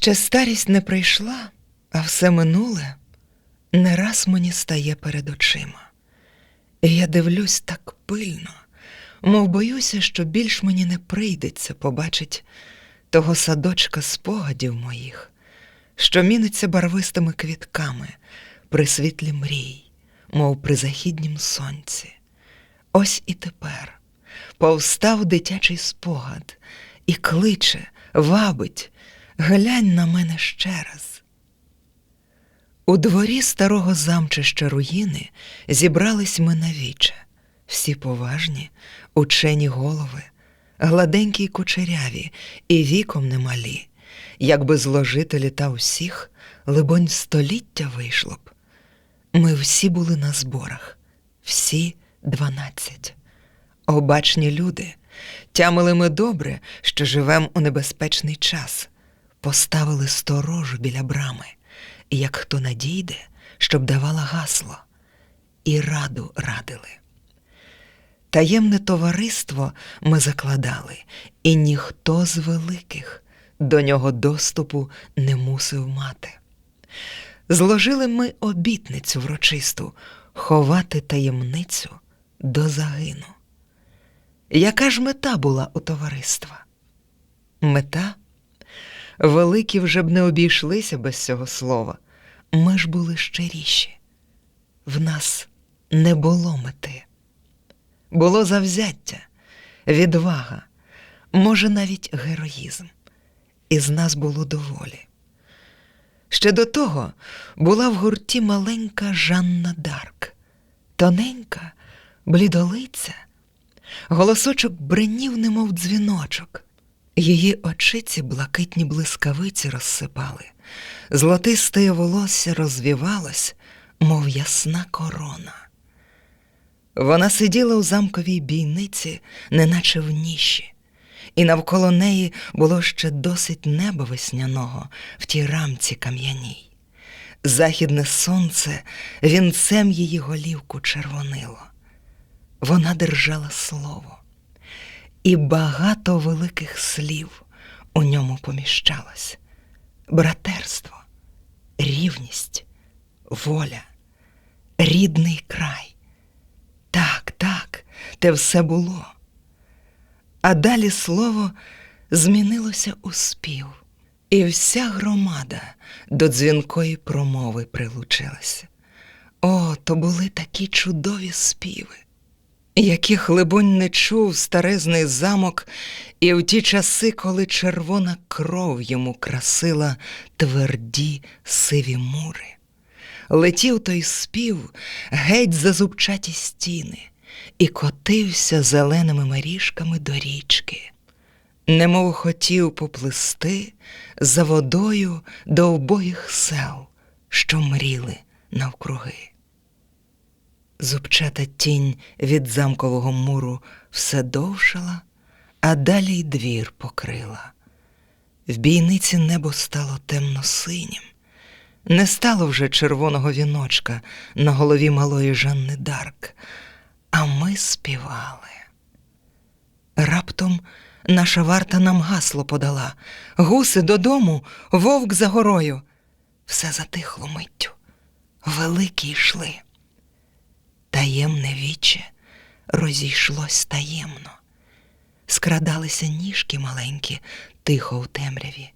Ще старість не прийшла, а все минуле не раз мені стає перед очима. І я дивлюсь так пильно, мов боюся, що більш мені не прийдеться побачить того садочка спогадів моїх, що міниться барвистими квітками при світлі мрій, мов при західнім сонці. Ось і тепер повстав дитячий спогад і кличе, вабить, глянь на мене ще раз. У дворі старого замчища руїни зібрались ми навіче, всі поважні, учені голови, гладенькі й кучеряві, і віком немалі, якби зложити літа всіх, либонь, століття вийшло б. Ми всі були на зборах, всі дванадцять. Обачні люди, тямили ми добре, що живем у небезпечний час, поставили сторожу біля брами, і як хто надійде, щоб давала гасло, і раду радили. Таємне товариство ми закладали, і ніхто з великих до нього доступу не мусив мати. Зложили ми обітницю врочисту ховати таємницю до загину. Яка ж мета була у товариства? Мета? Великі вже б не обійшлися без цього слова. Ми ж були щиріші. В нас не було мети. Було завзяття, відвага, може, навіть героїзм. І з нас було доволі. Ще до того була в гурті маленька Жанна Дарк, тоненька, блідолиця, голосочок бренів, немов дзвіночок. Її очиці блакитні блискавиці розсипали, золотисте волосся розвівалось, мов ясна корона. Вона сиділа у замковій бійниці, неначе в ніші, і навколо неї було ще досить неба весняного в тій рамці кам'яній. Західне сонце вінцем її голівку червонило. Вона держала слово, і багато великих слів у ньому поміщалось: братерство, рівність, воля, рідний край. Так, так, те все було. А далі слово змінилося у спів, і вся громада до дзвінкої промови прилучилася. О, то були такі чудові співи, яких, либонь, не чув старезний замок, і в ті часи, коли червона кров йому красила тверді сиві мури. Летів той спів геть за зубчаті стіни і котився зеленими меріжками до річки, немов хотів поплисти за водою до обоїх сел, що мріли навкруги. Зубчата тінь від замкового муру все довшала, а далі й двір покрила. В бійниці небо стало темно-синім. Не стало вже червоного віночка на голові малої Жанни Дарк, а ми співали. Раптом наша варта нам гасло подала гуси додому, вовк за горою. Все затихло миттю, великі йшли. Таємне віче розійшлось таємно. Скрадалися ніжки маленькі, тихо у темряві,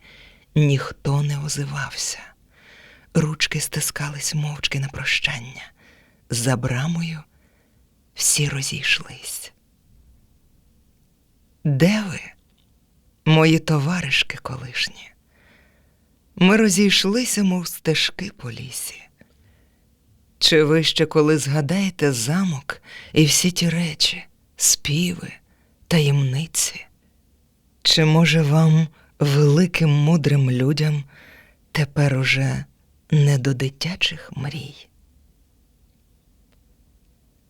ніхто не озивався. Ручки стискались мовчки на прощання. За брамою всі розійшлись. Де ви, мої товаришки колишні? Ми розійшлися, мов стежки по лісі. Чи ви ще коли згадаєте замок і всі ті речі, співи, таємниці? Чи може вам, великим мудрим людям, тепер уже не до дитячих мрій?